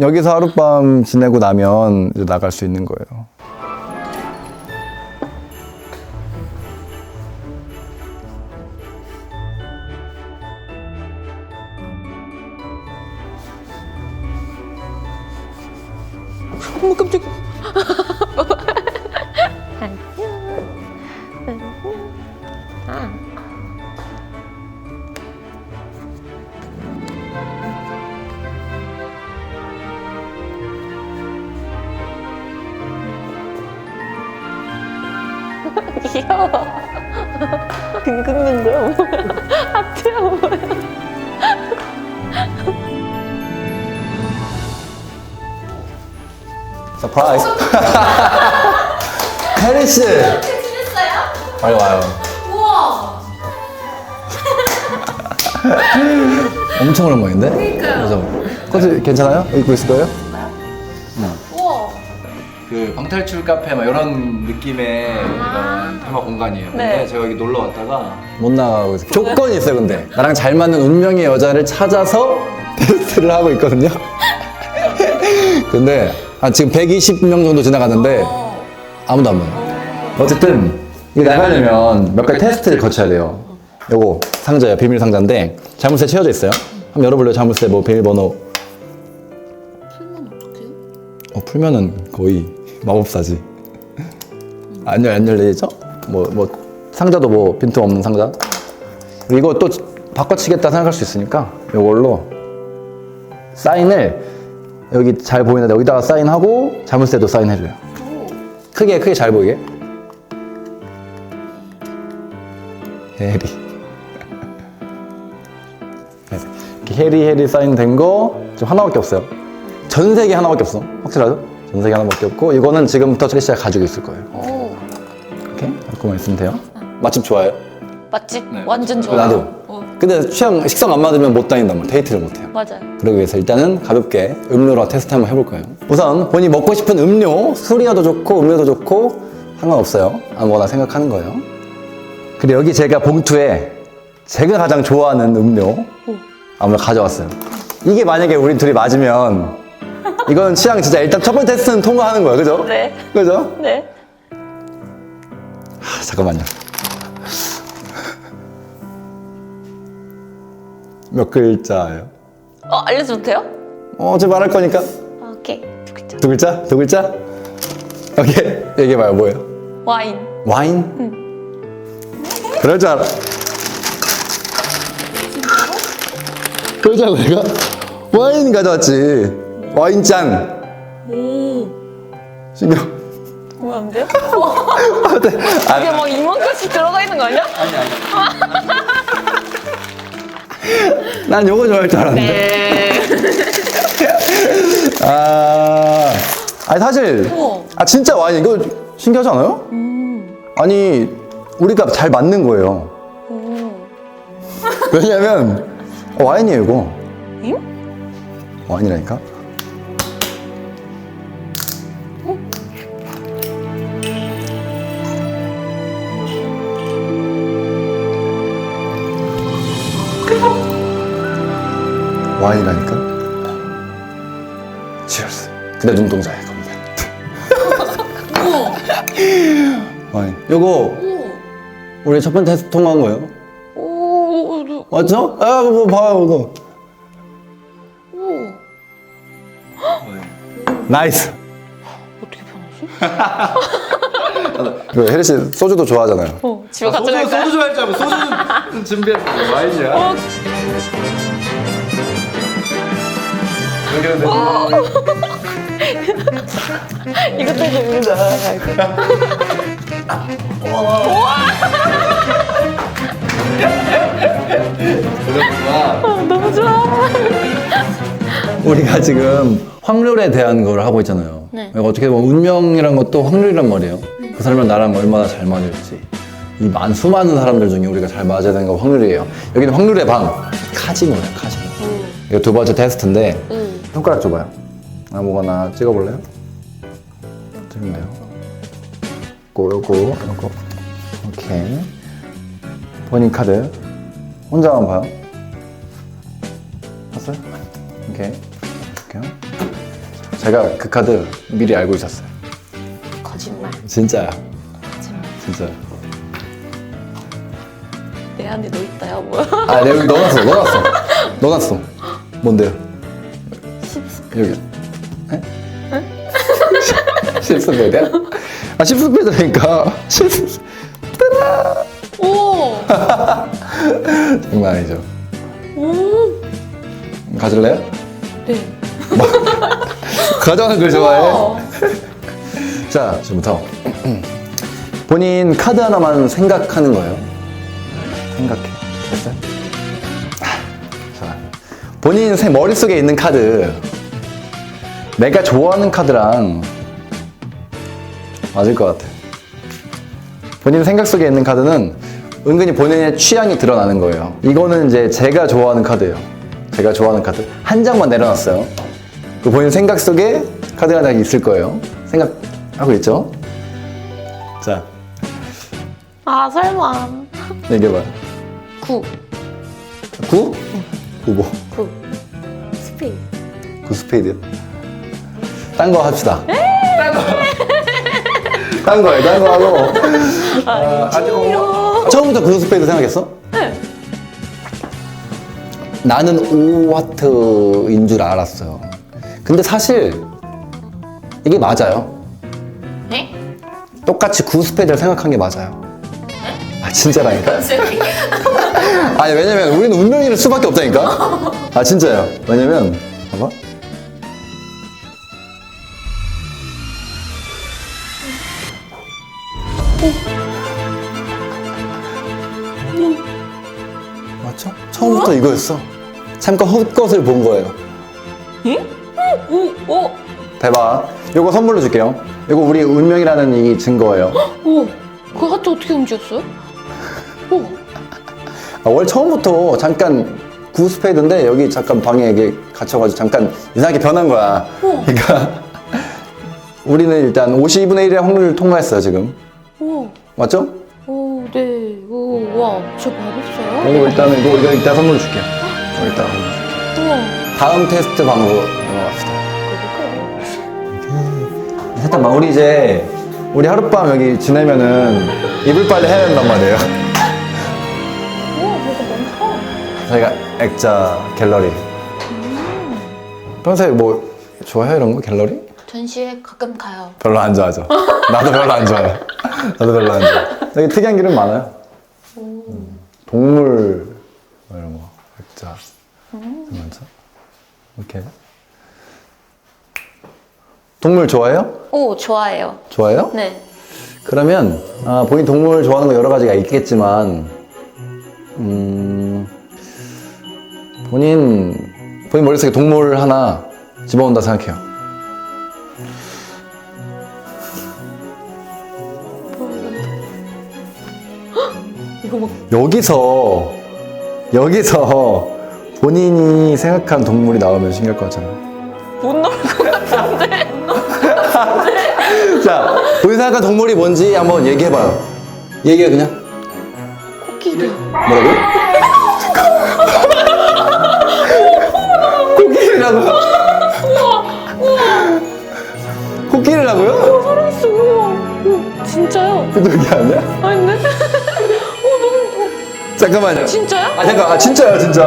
여기서 하룻밤 지내고 나면 이제 나갈 수 있는 거예요. 귀여워. 등 긁는데요? 뭐야? 하트야 뭐야? 서프라이즈. 혜리 씨. 지냈어요? 빨리 와요. 우와. 엄청 오랜만인데? 그래서 코트 괜찮아요? 입고 있을 거예요? 우와. 그 방탈출 카페 막 이런 느낌의 이런 테마 공간이에요. 근데 네. 제가 여기 놀러 왔다가 못 나가고 있어요. 조건이 있어요, 근데. 나랑 잘 맞는 운명의 여자를 찾아서 테스트를 하고 있거든요. 근데 아, 지금 120명 정도 지나갔는데 아무도 안 봐요. 어쨌든 이게 나가려면 몇 가지 테스트를 거쳐야 돼요. 요거 상자예요. 비밀 상자인데 자물쇠 채워져 있어요. 한번 열어볼래요? 자물쇠 뭐 비밀번호 풀면 어떡해요? 어, 풀면은 거의 마법사지. 안 열, 안 열리죠? 뭐, 뭐, 상자도 뭐, 빈틈 없는 상자. 이거 또 바꿔치겠다 생각할 수 있으니까, 이걸로 사인을 여기 잘 보이는데 여기다가 사인하고 자물쇠도 사인해줘요. 크게, 크게 잘 보이게. 해리. 네. 이렇게 해리, 해리 사인된 거, 지금 하나밖에 없어요. 전 세계 하나밖에 없어. 확실하죠? 전 세계 하나밖에 없고 이거는 지금부터 트레시가 가지고 있을 거예요. 오. 이렇게 갖고만 있으면 돼요. 맛집 좋아해요? 맛집 완전 좋아. 나도. 어, 근데 취향 식성 안 맞으면 못 다닌단 말이야. 데이트를 못 해요. 맞아요. 그러기 위해서 일단은 가볍게 음료로 테스트 한번 해볼 거예요. 우선 본인이 먹고 싶은 음료, 술이어도 좋고 음료도 좋고 상관없어요. 아무거나 생각하는 거예요. 그리고 여기 제가 봉투에 제가 가장 좋아하는 음료 아무나 가져왔어요. 이게 만약에 우리 둘이 맞으면 이건 취향 진짜 일단 첫 번째 테스트는 통과하는 거예요. 그죠? 네. 그죠? 네. 아, 잠깐만요. 몇 글자예요? 어 알려줘도 돼요? 어, 어제 말할 거니까. 아, 오케이. 두 글자. 두 글자? 두 글자? 오케이. 얘기해봐요. 뭐예요? 와인. 와인? 그럴 줄 알아. 그럴 줄 알고 내가 와인 가져왔지. 와인잔. 오. 신경. 뭐야 안 돼요? 아, 이게 막 이만큼씩 들어가 있는 거 아니야? 난 요거 좋아할 줄 알았는데. 네. 아, 아니 사실 우와. 아 진짜 와인 이거 신기하지 않아요? 아니 우리가 잘 맞는 거예요. 왜냐면 와인이에요 이거. 응? 와인이라니까. 와인이라니까. Cheers. 근데 눈동자에 겁니다. 와인. 요거 오. 우리 첫 번째 테스트 통과한 거예요. 오. 오. 맞죠? 아, 뭐 봐요 이거. 오. 나이스. 어떻게 변하지? 그 혜리 씨 소주도 좋아하잖아요. 어. 집에 가져갈까요? 좋아할 줄 알고 소주는 준비했어요. 와인이야. 어. 이것도 재밌다. 아, 너무 좋아. 우리가 지금 확률에 대한 걸 하고 있잖아요. 네. 그러니까 어떻게 보면 운명이란 것도 확률이란 말이에요. 그 사람이랑 나랑 얼마나 잘 맞을지. 이 만, 수많은 사람들 중에 우리가 잘 맞아야 되는 건 확률이에요. 여기는 확률의 방. 카지노예요, 카지노. 이거 두 번째 테스트인데, 응. 손가락 줘봐요. 아무거나 찍어볼래요? 찍으면 돼요. 요거, 요거, 요거. 오케이. 본인 카드. 혼자만 봐요. 봤어요? 오케이. 볼게요. 제가 그 카드 미리 알고 있었어요. 거짓말. 진짜야. 거짓말. 진짜. 내 안에 너 있다야 뭐야? 아, 내가 여기 넣어놨어. 넣어놨어. 넣어놨어. 뭔데요? 여기. 에? 십스페드야? 아, 십스페드라니까. 십스. 오. 장난 아니죠. 오. 가질래요? 네. 가져가는 걸 좋아해. 자, 지금부터 본인 카드 하나만 생각하는 거예요. 생각해. 됐어요? 자, 본인 생- 머릿속에 있는 카드, 내가 좋아하는 카드랑 맞을 것 같아. 본인 생각 속에 있는 카드는 은근히 본인의 취향이 드러나는 거예요. 이거는 이제 제가 좋아하는 카드예요. 제가 좋아하는 카드. 한 장만 내려놨어요. 그 본인 생각 속에 카드가 다 있을 거예요. 생각하고 있죠? 자, 아 설마. 얘기해봐요. 구. 9? 9 뭐? 구. 스페인. 9 스페이드요? 딴 거 합시다. 딴 거. 딴 거예요, 딴 거 하고. 아, 아직 뭐- 처음부터 9 스페이드 생각했어? 네. 나는 5와트인 줄 알았어요. 근데 사실 이게 맞아요. 네? 똑같이 9 스페이드를 생각한 게 맞아요. 아, 진짜라니까? 아니, 왜냐면 우리는 운명일 수밖에 없다니까? 아, 진짜요. 왜냐면, 봐봐. 처음부터 이거였어. 잠깐 헛것을 본 거예요. 응? 오, 오, 대박. 요거 선물로 줄게요. 요거 우리 운명이라는 이 증거예요. 오. 그 하트 어떻게 움직였어요? 오. 아, 원래 처음부터 잠깐 구 스페이드인데 여기 잠깐 방에 이게 갇혀가지고 잠깐 이상하게 변한 거야. 어. 그러니까 우리는 일단 52분의 1의 확률을 통과했어요 지금. 오. 맞죠? 오, 네. 오, 와, 진짜 맛없어요? 이거 일단은 이거, 이거 이따 선물로 줄게요. 이거 이따 선물로 줄게요. 다음 테스트 방으로 넘어갑시다. 그러니까요. 잠깐만 우리 이제 우리 하룻밤 여기 지내면은 이불 빨래 해야 된단 말이에요. 우와, 뭐가 많다. 저희가 액자 갤러리. 평소에 뭐 좋아해요 이런 거 갤러리? 전시회 가끔 가요. 별로 안 좋아하죠. 나도 별로 안 좋아해. 나도 별로 안 좋아해. 여기 특이한 기름 많아요. 음. 동물 뭐 이런 거 액자 많죠. 이렇게 동물 좋아해요? 오, 좋아해요. 좋아해요? 네. 그러면 아, 본인 동물 좋아하는 거 여러 가지가 있겠지만 음, 본인 본인 머릿속에 동물 하나 집어온다 생각해요. 여기서 여기서 본인이 생각한 동물이 나오면 신기할 것 같잖아요. 못 나올 것 같은데. 자, 본인 생각한 동물이 뭔지 한번 얘기해봐요. 얘기해 그냥. 코끼리. 뭐라고? 코끼리라고? 코끼리라고요? 살아있어. 우와. 오, 진짜요? 그게 아니야? 아닌데? 잠깐만요. 진짜요? 아 잠깐, 아 진짜야 진짜.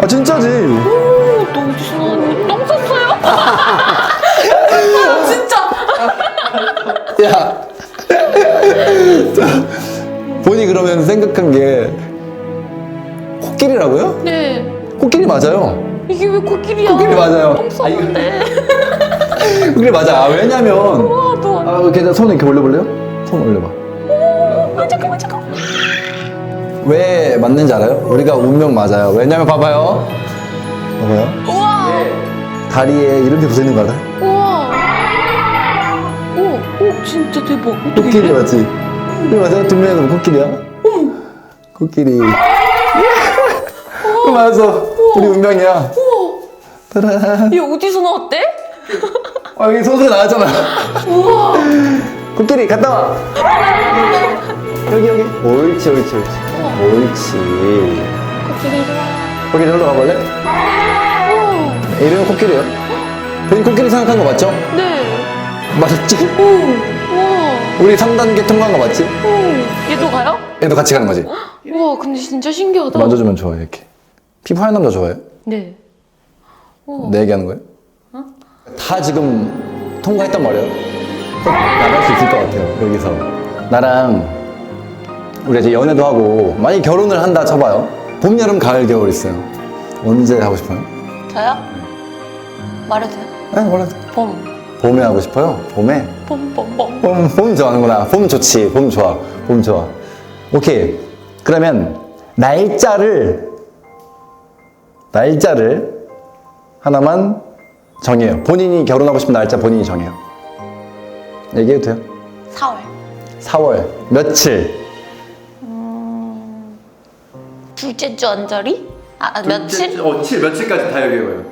아 진짜지. 오, 너 나왔니? 똥 쌌어요? 진짜. 야. 자, 본이 그러면 생각한 게 코끼리라고요? 네. 코끼리 맞아요. 이게 왜 코끼리야? 코끼리 맞아요. 똥 쌌는데. 코끼리 맞아. 아, 왜냐면 우와, 너. 아 이렇게 손 이렇게 올려볼래요? 손 올려봐. 왜 맞는지 알아요? 우리가 운명 맞아요. 왜냐면 봐봐요. 봐봐요. 우와. 다리에 이렇게 붙어 있는 거 알아요? 우와. 오, 오, 진짜 대박. 어떻게 코끼리 이래? 맞지? 이거 맞아요? 두 명이서 코끼리야? 코끼리. 그 맞아. 우리 운명이야. 따라. 얘 어디서 나왔대? 아, 여기 소스 나왔잖아. 코끼리 갔다 와. 여기 여기. 옳지 옳지 옳지. 옳지. 코끼리 좋아. 코끼리 흘러 가볼래? 이름은 코끼리요. 본인 코끼리 생각한 거 맞죠? 네. 맞았지? 오, 와, 우리 3단계 통과한 거 맞지? 오. 얘도 가요? 얘도 같이 가는 거지? 와, 근데 진짜 신기하다. 만져주면 좋아해 이렇게 피부 하얀 남자 좋아해? 네. 내 얘기하는 거예요? 다 지금 통과했단 말이에요 꼭 나갈 수 있을 것 같아요 여기서 나랑 우리 이제 연애도 하고 만약에 결혼을 한다 쳐봐요 봄, 여름, 가을, 겨울 있어요 언제 하고 싶어요? 저요? 말해도 돼요? 네 원래 봄, 봄에 하고 싶어요 봄에 봄, 봄, 봄. 봄, 봄 좋아하는구나. 봄 좋지. 봄 좋아. 봄 좋아. 오케이. 그러면 날짜를 날짜를 하나만 정해요. 본인이 결혼하고 싶은 날짜 본인이 정해요. 얘기해도 돼요? 4월. 4월 며칠? 둘째 주 언저리? 아, 아, 며칠? 어, 7 며칠까지 다 얘기해요.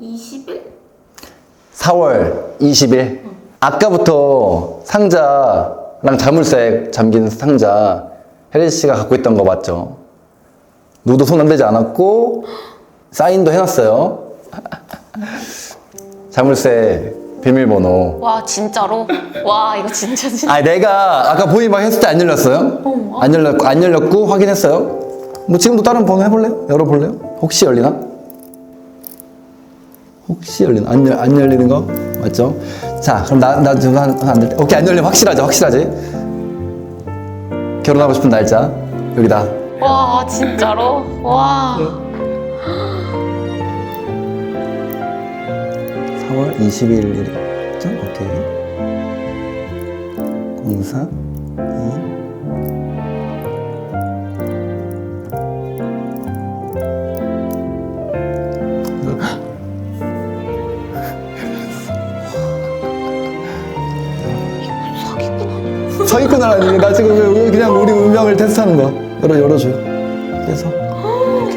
20일? 4월 20일. 아까부터 상자랑 자물쇠 잠긴 상자 혜리 씨가 갖고 있던 거 맞죠? 누구도 손 안 대지 않았고 사인도 해놨어요. 자물쇠 비밀번호. 와, 진짜로? 와, 이거 진짜 진짜. 아 내가 아까 본인 막 했을 때 안 열렸어요? 안 열렸고 안 열렸고 확인했어요. 뭐 지금도 다른 번호 해볼래요? 열어볼래요? 혹시 열리나? 혹시 열리나? 안, 열, 안 열리는 거 맞죠? 자 그럼 나나 지금 한안 될 때. 오케이 안 열리면 확실하죠 확실하지? 결혼하고 싶은 날짜 여기다. 와, 진짜로? 와. 4월 21일이죠? 오케이. 04 2 사기꾼 아니야? 사기꾼 아니 나 지금 그냥 우리 운명을 테스트하는 거야. 열어 열어줘요. 그래서 이렇게.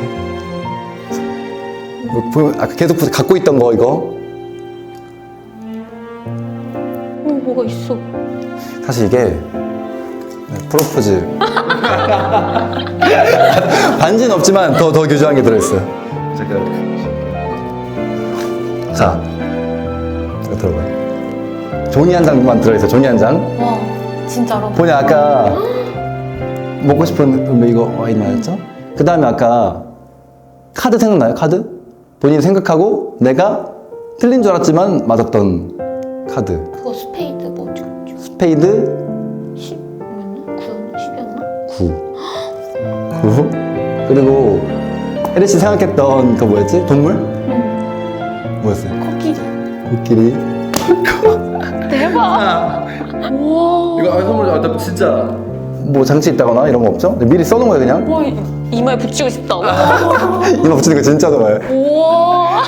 뭐, 아까 계속 갖고 있던 거 이거 오, 뭐가 있어. 사실 이게 네, 프로포즈 반지는 없지만 더 더 교조한 게 들어있어요. 잠깐. 자, 이거 들어봐요. 종이 한 장만 들어있어요. 종이 한 장. 와, 진짜로? 본인 아까 먹고 싶은 음료 이거 와인 맞았죠? 그 다음에 아까 카드 생각나요? 카드? 본인이 생각하고 내가 틀린 줄 알았지만 맞았던 카드. 그거 스페이드 뭐죠? 스페이드 10? 뭐였나? 9였나? 10이었나? 9. 9. 그리고 혜리 씨 생각했던 그 뭐였지? 동물? 뭐였어요? 코끼리. 코끼리. 대박. 우와. 이거 아, 선물 아, 나 진짜 뭐 장치 있다거나 이런 거 없죠? 이미리 써놓은 거예요 그냥? 와, 이- 이마에 붙이고 싶다. 이거 붙이는 거 진짜 좋아요. 우와.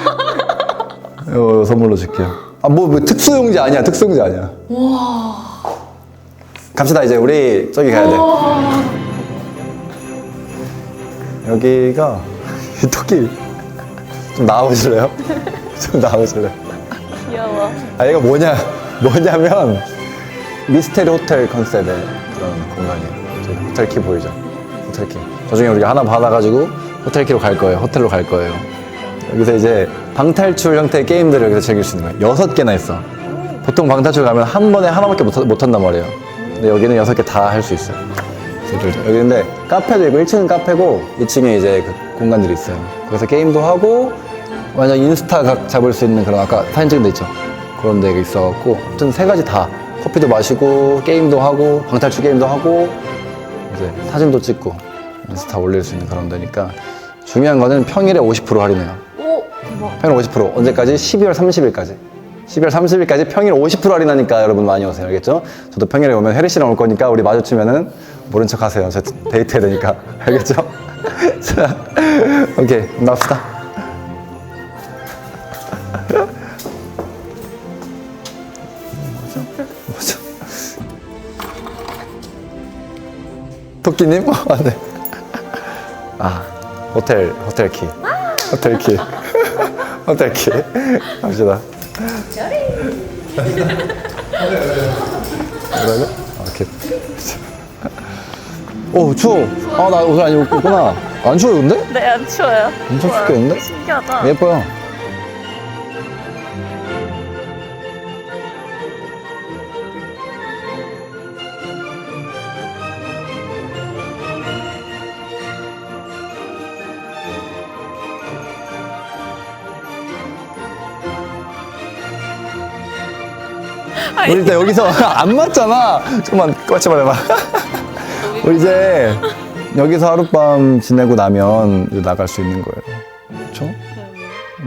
이거 선물로 줄게요. 아, 뭐, 뭐 특수용지 아니야. 특수용지 아니야. 우와. 갑시다, 이제. 우리 저기 가야 돼. 여기가, 이 토끼. 좀 나와보실래요? 좀 나와보실래요? 귀여워. 아, 얘가 뭐냐, 뭐냐면, 미스테리 호텔 컨셉의 그런 공간이에요. 저기 호텔 키 보이죠? 호텔 키. 저 중에 우리가 하나 받아가지고 호텔 키로 갈 거예요. 호텔로 갈 거예요. 여기서 이제 방탈출 형태의 게임들을 여기서 즐길 수 있는 거예요. 여섯 개나 있어. 보통 방탈출 가면 한 번에 하나밖에 못, 못 한단 말이에요. 근데 여기는 여섯 개 다 할 수 있어요. 여기 근데 카페도 있고 1층은 카페고 2층에 이제 그 공간들이 있어요. 그래서 게임도 하고 완전 인스타 각 잡을 수 있는 그런 아까 사진 찍은 데 있죠. 그런 데가 있어갖고 아무튼 세 가지 다 커피도 마시고 게임도 하고 방탈출 게임도 하고 이제 사진도 찍고 인스타 올릴 수 있는 그런 데니까 중요한 거는 평일에 50% 할인해요. 오, 대박. 평일 50% 언제까지? 12월 30일까지 12월 30일까지 평일 50% 할인하니까 여러분 많이 오세요 알겠죠? 저도 평일에 오면 혜리 씨랑 올 거니까 우리 마주치면은 모른 척 하세요 저 데이트 해야 되니까 알겠죠? 자 오케이 나갑시다 뭐죠? 토끼님? 아, 네. 아, 호텔, 호텔 키. 호텔 키. 호텔 키. 갑시다. 뭐라고? 아, 오케이. 오, 추워. 아, 나 옷을 안 입고 있구나. 안 추워요, 근데? 네, 안 추워요. 엄청 춥겠는데? 신기하다. 예뻐요. 우리 일단 여기서 안 맞잖아. 좀만 꽉 잡아봐. 우리 이제 여기서 하룻밤 지내고 나면 이제 나갈 수 있는 거예요. 그렇죠?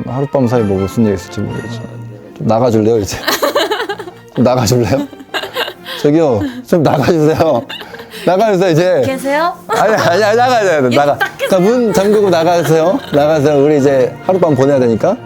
하룻밤 사이 뭐 무슨 일 있을지 모르겠지만 좀 나가줄래요 이제? 좀 나가줄래요? 저기요 좀 나가주세요. 나가주세요 이제. 계세요? 아니 아니 아니 나가야 돼 나가. 그러니까 문 잠그고 나가세요. 나가세요. 우리 이제 하룻밤 보내야 되니까.